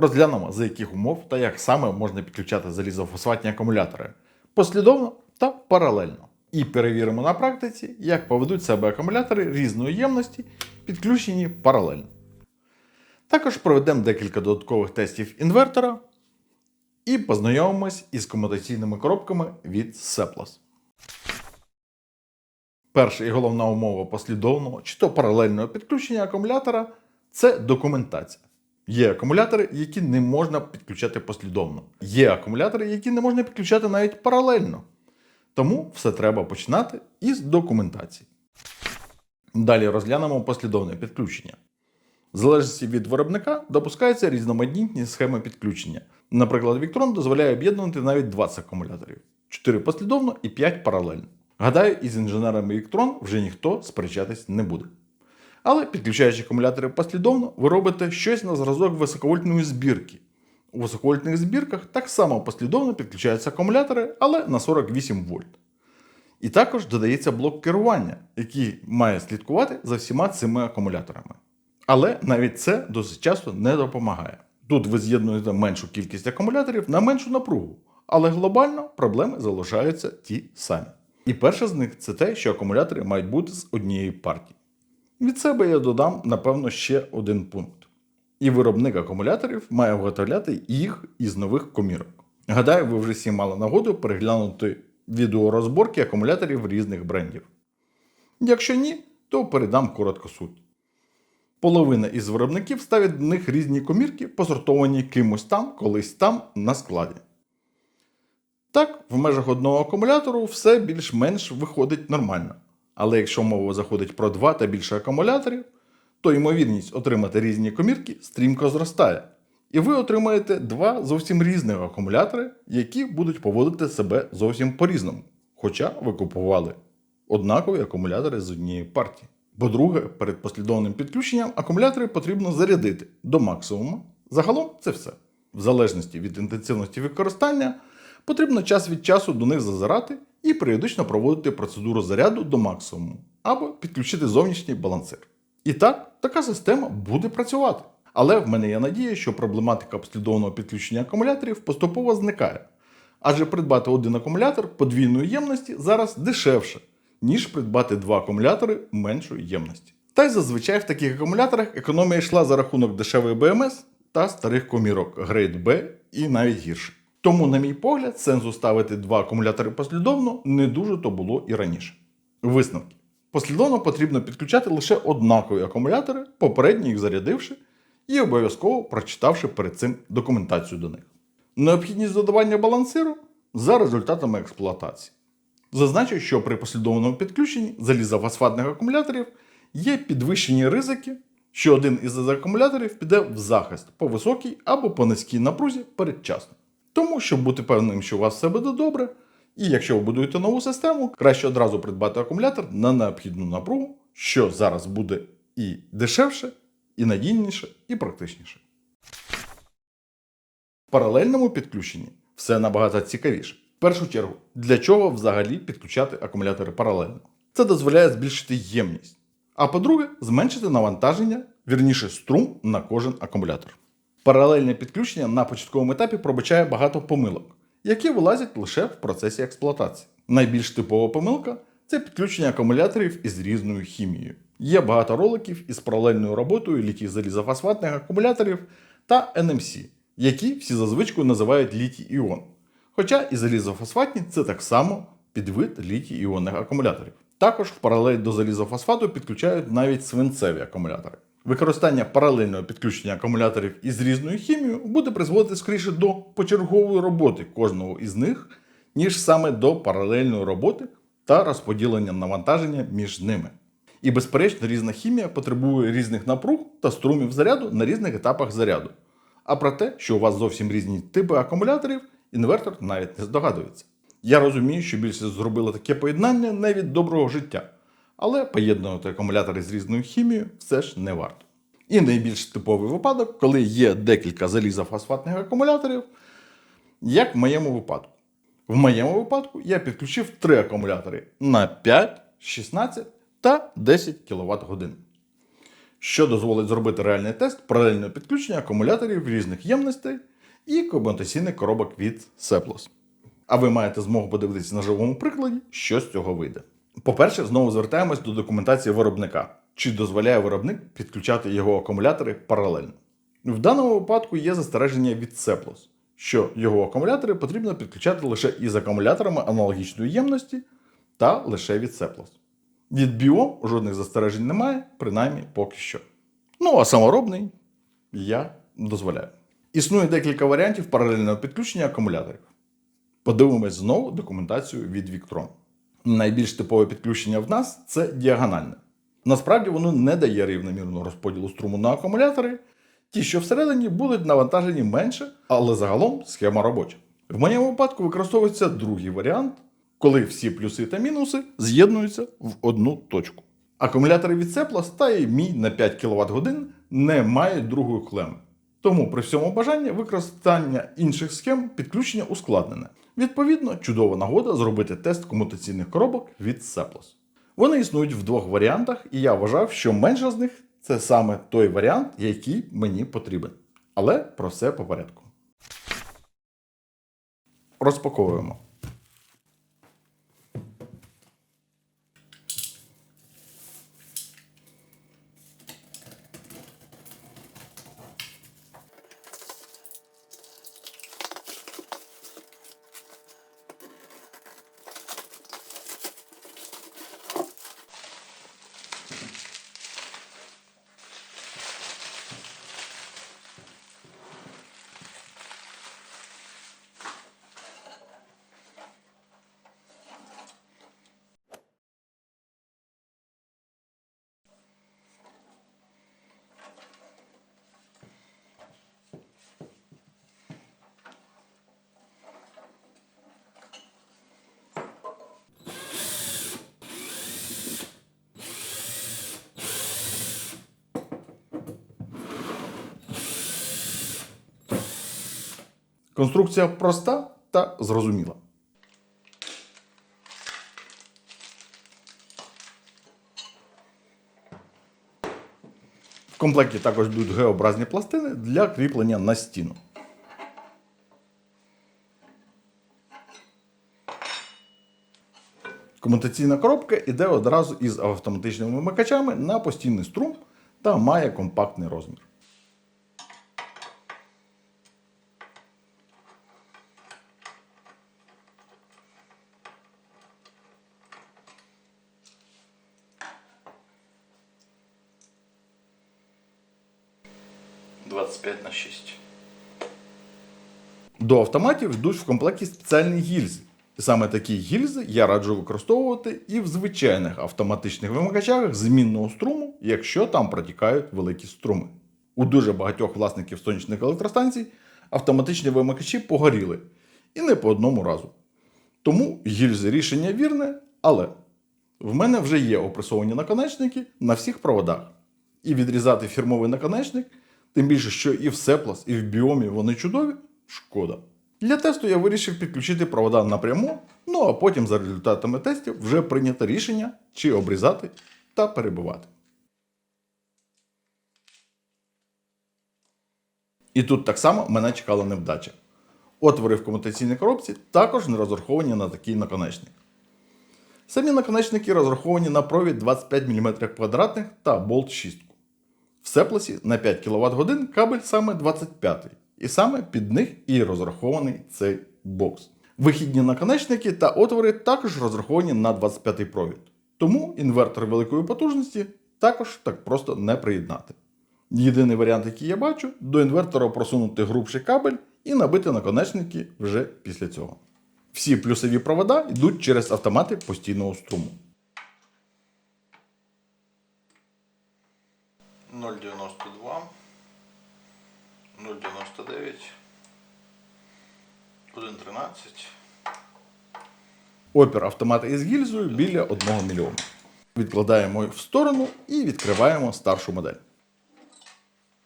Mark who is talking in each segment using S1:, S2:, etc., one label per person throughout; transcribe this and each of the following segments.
S1: Розглянемо, за яких умов та як саме можна підключати залізофосфатні акумулятори послідовно та паралельно. І перевіримо на практиці, як поведуть себе акумулятори різної ємності, підключені паралельно. Також проведемо декілька додаткових тестів інвертора і познайомимось із комутаційними коробками від Seplas. Перша і головна умова послідовного чи то паралельного підключення акумулятора це документація. Є акумулятори, які не можна підключати послідовно. Є акумулятори, які не можна підключати навіть паралельно. Тому все треба починати із документації. Далі розглянемо послідовне підключення. В залежності від виробника допускаються різноманітні схеми підключення. Наприклад, Victron дозволяє об'єднувати навіть 20 акумуляторів: 4 послідовно і 5 паралельно. Гадаю, із інженерами Victron вже ніхто сперечатись не буде. Але підключаючи акумулятори послідовно, ви робите щось на зразок високовольтної збірки. У високовольтних збірках так само послідовно підключаються акумулятори, але на 48 вольт. І також додається блок керування, який має слідкувати за всіма цими акумуляторами. Але навіть це досить часто не допомагає. Тут ви з'єднуєте меншу кількість акумуляторів на меншу напругу, але глобально проблеми залишаються ті самі. І перше з них це те, що акумулятори мають бути з однієї партії. Від себе я додам, напевно, ще один пункт. І виробник акумуляторів має виготовляти їх із нових комірок. Гадаю, ви вже всі мали нагоду переглянути відеорозборки акумуляторів різних брендів. Якщо ні, то передам коротко суть. Половина із виробників ставить в них різні комірки, посортовані кимось там, колись там на складі. Так, в межах одного акумулятору все більш-менш виходить нормально. Але якщо мова заходить про два та більше акумуляторів, то ймовірність отримати різні комірки стрімко зростає. І ви отримаєте два зовсім різних акумулятори, які будуть поводити себе зовсім по-різному. Хоча ви купували однакові акумулятори з однієї партії. По-друге, перед послідовним підключенням акумулятори потрібно зарядити до максимуму. Загалом це все. В залежності від інтенсивності використання, потрібно час від часу до них зазирати і періодично проводити процедуру заряду до максимуму або підключити зовнішній балансир. І так, така система буде працювати. Але в мене є надія, що проблематика послідовного підключення акумуляторів поступово зникає. Адже придбати один акумулятор подвійної ємності зараз дешевше, ніж придбати два акумулятори меншої ємності. Та й зазвичай в таких акумуляторах економія йшла за рахунок дешевої БМС та старих комірок Grade B і навіть гірше. Тому, на мій погляд, сенсу ставити два акумулятори послідовно не дуже то було і раніше. Висновки. Послідовно потрібно підключати лише однакові акумулятори, попередньо їх зарядивши і обов'язково прочитавши перед цим документацію до них. Необхідність додавання балансиру за результатами експлуатації. Зазначу, що при послідовному підключенні залізофосфатних акумуляторів є підвищені ризики, що один із акумуляторів піде в захист по високій або по низькій напрузі передчасно. Тому, щоб бути певним, що у вас все буде добре, і якщо ви будуєте нову систему, краще одразу придбати акумулятор на необхідну напругу, що зараз буде і дешевше, і надійніше, і практичніше. В паралельному підключенні все набагато цікавіше. В першу чергу, для чого взагалі підключати акумулятори паралельно? Це дозволяє збільшити ємність. А по-друге, зменшити навантаження, вірніше струм на кожен акумулятор. Паралельне підключення на початковому етапі пробачає багато помилок, які вилазять лише в процесі експлуатації. Найбільш типова помилка це підключення акумуляторів із різною хімією. Є багато роликів із паралельною роботою літій залізофосфатних акумуляторів та NMC, які всі за звичкою називають літій іон. Хоча і залізофосфатні це так само підвид літій іонних акумуляторів. Також в паралель до залізофосфату підключають навіть свинцеві акумулятори. Використання паралельного підключення акумуляторів із різною хімією буде призводити скоріше до почергової роботи кожного із них, ніж саме до паралельної роботи та розподілення навантаження між ними. І, безперечно, різна хімія потребує різних напруг та струмів заряду на різних етапах заряду. А про те, що у вас зовсім різні типи акумуляторів, інвертор навіть не здогадується. Я розумію, що більшість зробили таке поєднання не від доброго життя, але поєднувати акумулятори з різною хімією все ж не варто. І найбільш типовий випадок, коли є декілька залізофосфатних акумуляторів, як в моєму випадку. В моєму випадку я підключив три акумулятори на 5, 16 та 10 кВт годин. що дозволить зробити реальний тест паралельного підключення акумуляторів різних ємностей і комутаційних коробок від Seplos. А ви маєте змогу подивитися на живому прикладі, що з цього вийде. По-перше, знову звертаємось до документації виробника, чи дозволяє виробник підключати його акумулятори паралельно. В даному випадку є застереження від Seplos, що його акумулятори потрібно підключати лише із акумуляторами аналогічної ємності та лише від Seplos. Від Bio жодних застережень немає, принаймні поки що. Ну а саморобний я дозволяю. Існує декілька варіантів паралельного підключення акумуляторів. Подивимось знову документацію від Victron. Найбільш типове підключення в нас це діагональне. Насправді воно не дає рівномірного розподілу струму на акумулятори. Ті, що всередині, будуть навантажені менше, але загалом схема робоча. В моєму випадку використовується другий варіант, коли всі плюси та мінуси з'єднуються в одну точку. Акумулятори від та і мій на 5 кВт годин не мають другої клеми. Тому при всьому бажанні використання інших схем підключення ускладнене. Відповідно, чудова нагода зробити тест комутаційних коробок від Seplos. Вони існують в двох варіантах, і я вважав, що менша з них це саме той варіант, який мені потрібен. Але про все по порядку. Розпаковуємо. Конструкція проста та зрозуміла. В комплекті також йдуть Г-образні пластини для кріплення на стіну. Комутаційна коробка йде одразу із автоматичними вимикачами на постійний струм та має компактний розмір. На 6. До автоматів йдуть в комплекті спеціальні гільзи. І саме такі гільзи я раджу використовувати і в звичайних автоматичних вимикачах змінного струму, якщо там протікають великі струми. У дуже багатьох власників сонячних електростанцій автоматичні вимикачі погоріли. І не по одному разу. Тому гільзи рішення вірне, але в мене вже є опресовані наконечники на всіх проводах. І відрізати фірмовий наконечник, тим більше, що і в Seplas, і в біомі вони чудові, шкода. Для тесту я вирішив підключити провода напряму, ну а потім за результатами тестів вже прийняти рішення, чи обрізати та перебивати. І тут так само мене чекала невдача. Отвори в комутаційній коробці також не розраховані на такий наконечник. Самі наконечники розраховані на провід 25 мм квадратних та болт 6. В Сеплесі на 5 кВт годин кабель саме 25 і саме під них і розрахований цей бокс. Вихідні наконечники та отвори також розраховані на 25-й провід. Тому інвертор великої потужності також так просто не приєднати. Єдиний варіант, який я бачу, до інвертора просунути грубший кабель і набити наконечники вже після цього. Всі плюсові провода йдуть через автомати постійного струму. 1,13. Опір автомата із гільзою біля 1 мільйона. Відкладаємо в сторону і відкриваємо старшу модель.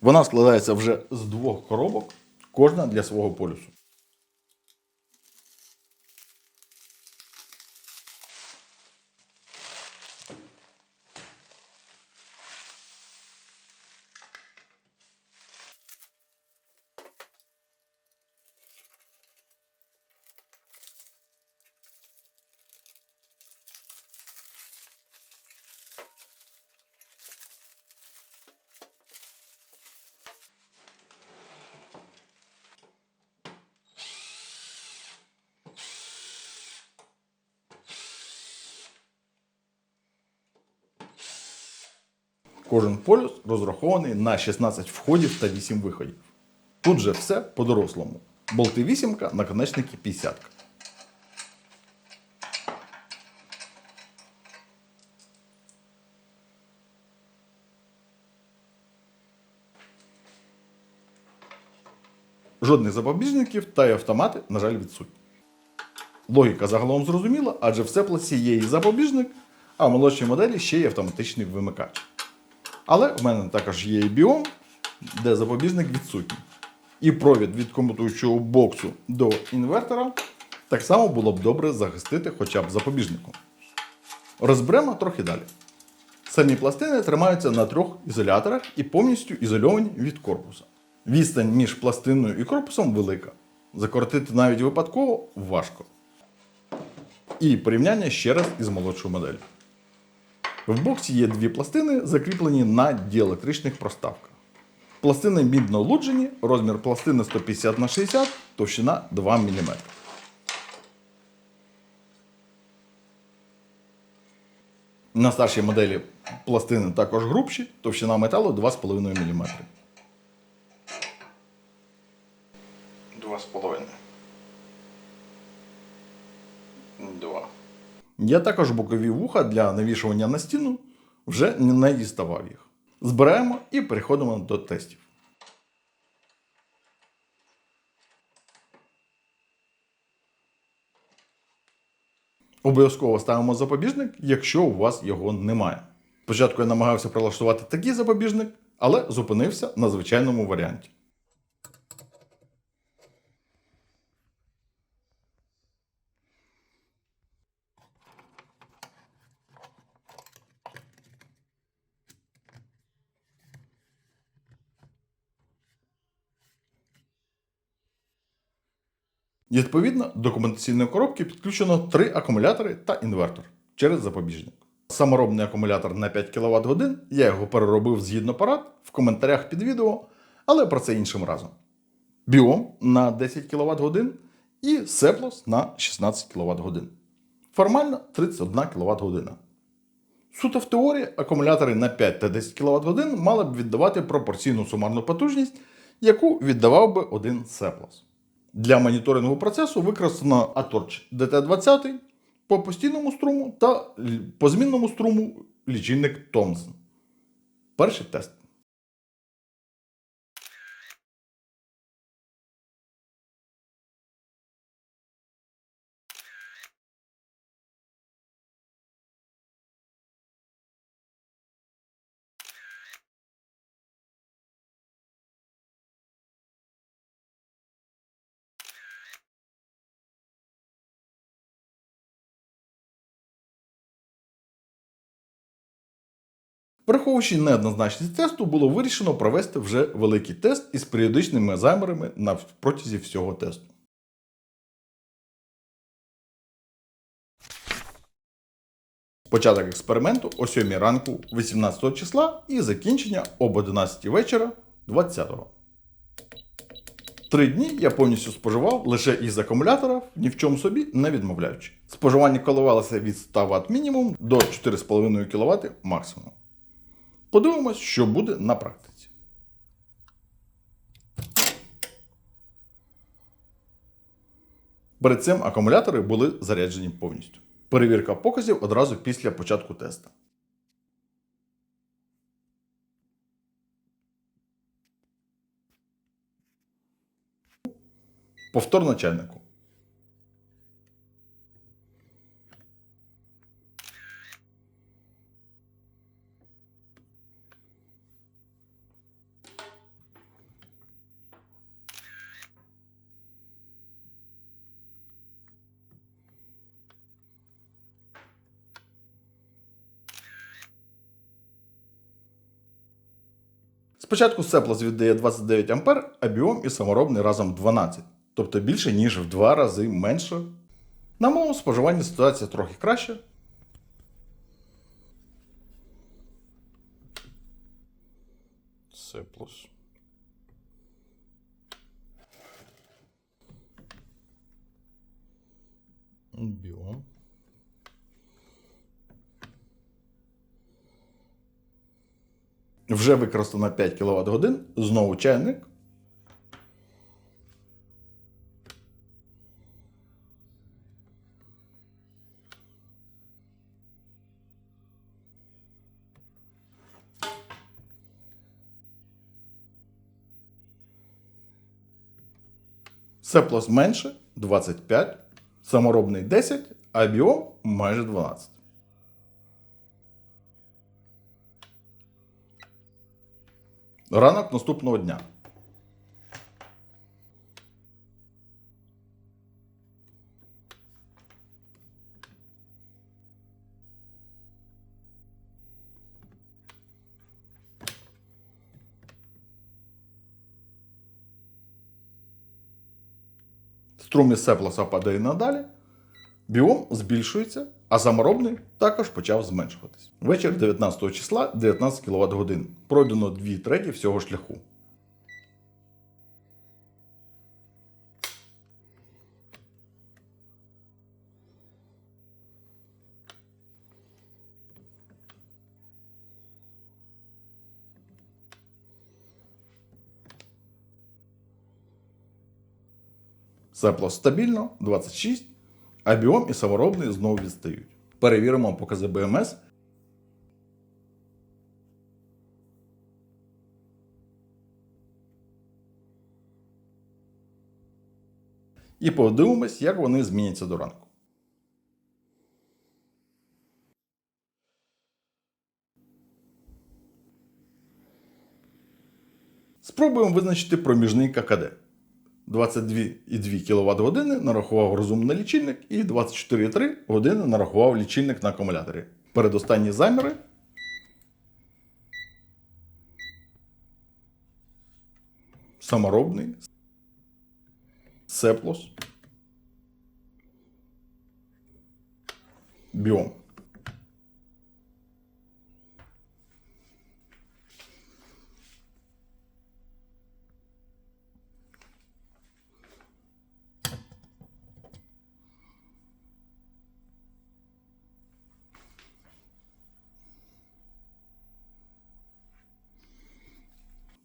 S1: Вона складається вже з двох коробок, кожна для свого полюсу. Кожен полюс розрахований на 16 входів та 8 виходів. Тут же все по-дорослому. Болти вісімка, наконечники 50. Жодних запобіжників та й автомати, на жаль, відсутні. Логіка загалом зрозуміла, адже в Сепласі є і запобіжник, а в молодшій моделі ще й автоматичний вимикач. Але в мене також є і біом, де запобіжник відсутній. І провід від комутуючого боксу до інвертора так само було б добре захистити хоча б запобіжником. Розберемо трохи далі. Самі пластини тримаються на трьох ізоляторах і повністю ізольовані від корпуса. Відстань між пластиною і корпусом велика. Закоротити навіть випадково важко. І порівняння ще раз із молодшою моделлю. В боксі є дві пластини, закріплені на діелектричних проставках. Пластини мідно луджені, розмір пластини 150 на 60, товщина 2 мм. На старшій моделі пластини також грубші, товщина металу 2,5 мм. 2,5. 2. Є також бокові вуха для навішування на стіну, вже не діставав їх. Збираємо і переходимо до тестів. Обов'язково ставимо запобіжник, якщо у вас його немає. Спочатку я намагався прилаштувати такий запобіжник, але зупинився на звичайному варіанті. Відповідно, до документаційної коробки підключено три акумулятори та інвертор через запобіжник. Саморобний акумулятор на 5 кВт годин, я його переробив згідно парад в коментарях під відео, але про це іншим разом. Біом на 10 кВт годин і Сеплос на 16 кВт годин. Формально 31 кВт година. Суто в теорії акумулятори на 5 та 10 кВт годин мали б віддавати пропорційну сумарну потужність, яку віддавав би один Сеплос. Для моніторингу процесу використано Atorch DT20 по постійному струму та по змінному струму лічильник Томсон. Перший тест. Враховуючи неоднозначність тесту, було вирішено провести вже великий тест із періодичними замірами на протязі всього тесту. Початок експерименту о 7 ранку 18 числа і закінчення об 11 вечора 20-го. Три дні я повністю споживав лише із акумулятора, ні в чому собі не відмовляючи. Споживання коливалося від 100 Вт мінімум до 4,5 кВт максимум. Подивимось, що буде на практиці. Перед цим акумулятори були заряджені повністю. Перевірка показів одразу після початку тесту. Повтор начальнику. Спочатку Сеплос віддає 29 А, а біом і саморобний разом 12, тобто більше, ніж в два рази менше. На моєму споживанні ситуація трохи краща. Сеплос. Біом. Вже використано 5 кВт годин, знову чайник. Сеплос менше 25, саморобний 10, а біом майже 12. Ранок наступного дня. Струм із Сеплоса падає надалі. Біом збільшується, а саморобний також почав зменшуватись. Вечір 19 числа 19 кВт годин. Пройдено 2 треті всього шляху. Сеплос стабільно 26, а біом і саморобний знову відстають. Перевіримо покази БМС. І подивимось, як вони зміняться до ранку. Спробуємо визначити проміжний ККД. 22,2 кВт години нарахував розумний лічильник і 24,3 години нарахував лічильник на акумуляторі. Передостанні заміри. Саморобний. Сеплос. Біом.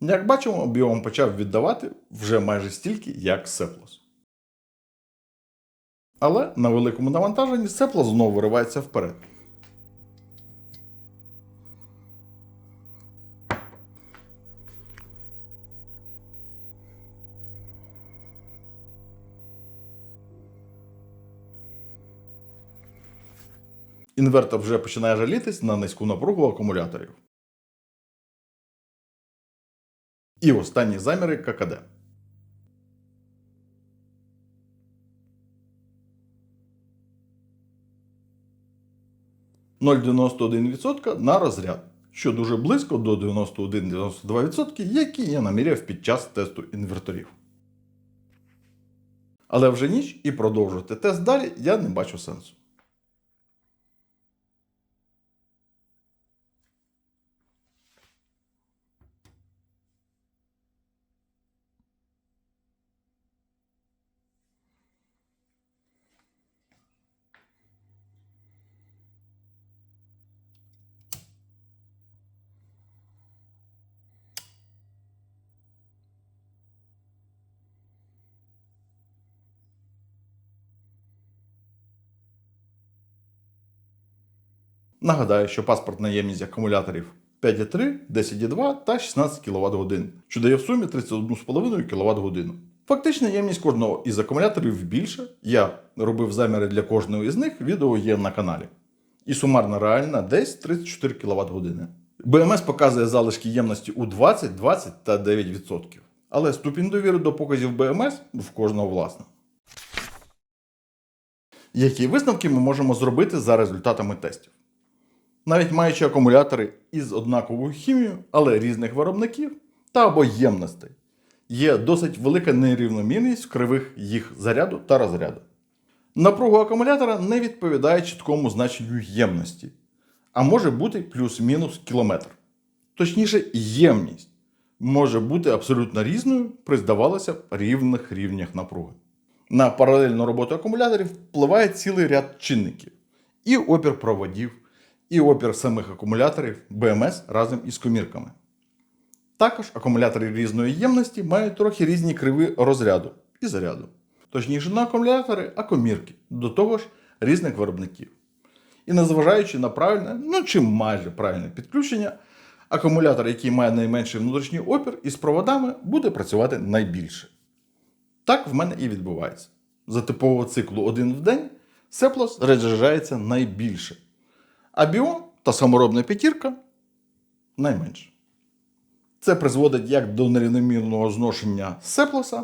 S1: Як бачимо, біом почав віддавати вже майже стільки, як Сеплос. Але на великому навантаженні Сеплос знову виривається вперед. Інвертор вже починає жалітись на низьку напругу акумуляторів. І останні заміри ККД. %91% на розряд, що дуже близько до 91-92%, які я наміряв під час тесту інверторів. Але вже ніч і продовжувати тест далі я не бачу сенсу. Нагадаю, що паспортна ємність акумуляторів 5,3, 10,2 та 16 кВт годин, що дає в сумі 31,5 кВт годину. Фактична ємність кожного із акумуляторів більше. Я робив заміри для кожного із них, відео є на каналі. І сумарна реальна десь 34 кВт години. БМС показує залишки ємності у 20, 20 та 9%. Але ступінь довіри до показів БМС в кожного власна. Які висновки ми можемо зробити за результатами тестів? Навіть маючи акумулятори із однаковою хімією, але різних виробників та або ємностей, є досить велика нерівномірність в кривих їх заряду та розряду. Напруга акумулятора не відповідає чіткому значенню ємності, а може бути плюс-мінус кілометр. Точніше, ємність може бути абсолютно різною при, здавалося б, рівних рівнях напруги. На паралельну роботу акумуляторів впливає цілий ряд чинників: і опір проводів, і опір самих акумуляторів БМС разом із комірками. Також акумулятори різної ємності мають трохи різні криви розряду і заряду. Точніше, на акумулятори акомірки, до того ж різних виробників. І незважаючи на правильне, ну чи майже правильне підключення, акумулятор, який має найменший внутрішній опір, із проводами буде працювати найбільше. Так в мене і відбувається. За типового циклу один в день Сеплос заряджається найбільше, а біом та саморобна п'ятірка найменше. Це призводить як до нерівномірного зношення сеплоса,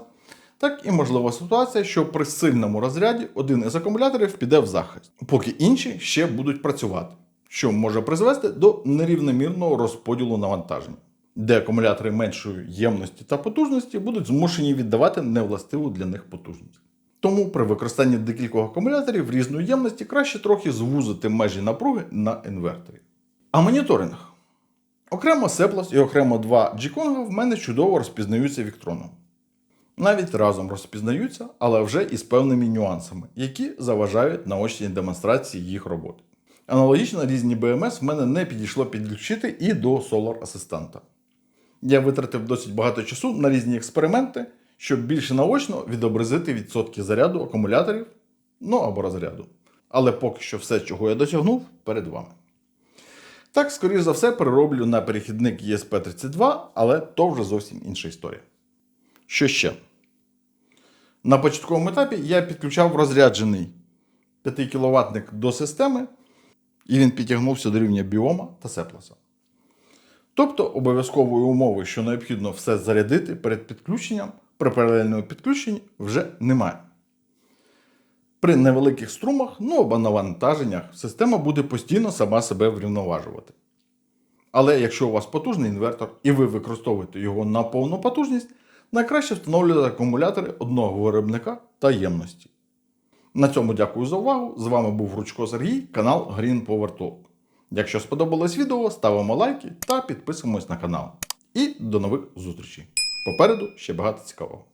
S1: так і можлива ситуація, що при сильному розряді один із акумуляторів піде в захист, поки інші ще будуть працювати, що може призвести до нерівномірного розподілу навантаження, де акумулятори меншої ємності та потужності будуть змушені віддавати невластиву для них потужність. Тому при використанні декількох акумуляторів різної ємності краще трохи звузити межі напруги на інверторі. А моніторинг. Окремо Сеплос і окремо два G-Kong в мене чудово розпізнаються віктроном. Навіть разом розпізнаються, але вже із певними нюансами, які заважають наочній демонстрації їх роботи. Аналогічно різні BMS в мене не підійшло підключити і до Solar Асистента. Я витратив досить багато часу на різні експерименти, щоб більше наочно відобразити відсотки заряду акумуляторів, ну або розряду. Але поки що все, чого я досягнув, перед вами. Так, скоріш за все, перероблю на перехідник ESP32, але то вже зовсім інша історія. Що ще? На початковому етапі я підключав розряджений 5 кВт до системи, і він підтягнувся до рівня біома та сеплоса. Тобто обов'язкової умови, що необхідно все зарядити перед підключенням, при паралельному підключенні вже немає. При невеликих струмах, ну або навантаженнях, система буде постійно сама себе врівноважувати. Але якщо у вас потужний інвертор і ви використовуєте його на повну потужність, найкраще встановлювати акумулятори одного виробника та ємності. На цьому дякую за увагу. З вами був Ручко Сергій, канал Green Power Talk. Якщо сподобалось відео, ставимо лайки та підписуємось на канал. І до нових зустрічей. Попереду ще багато цікавого.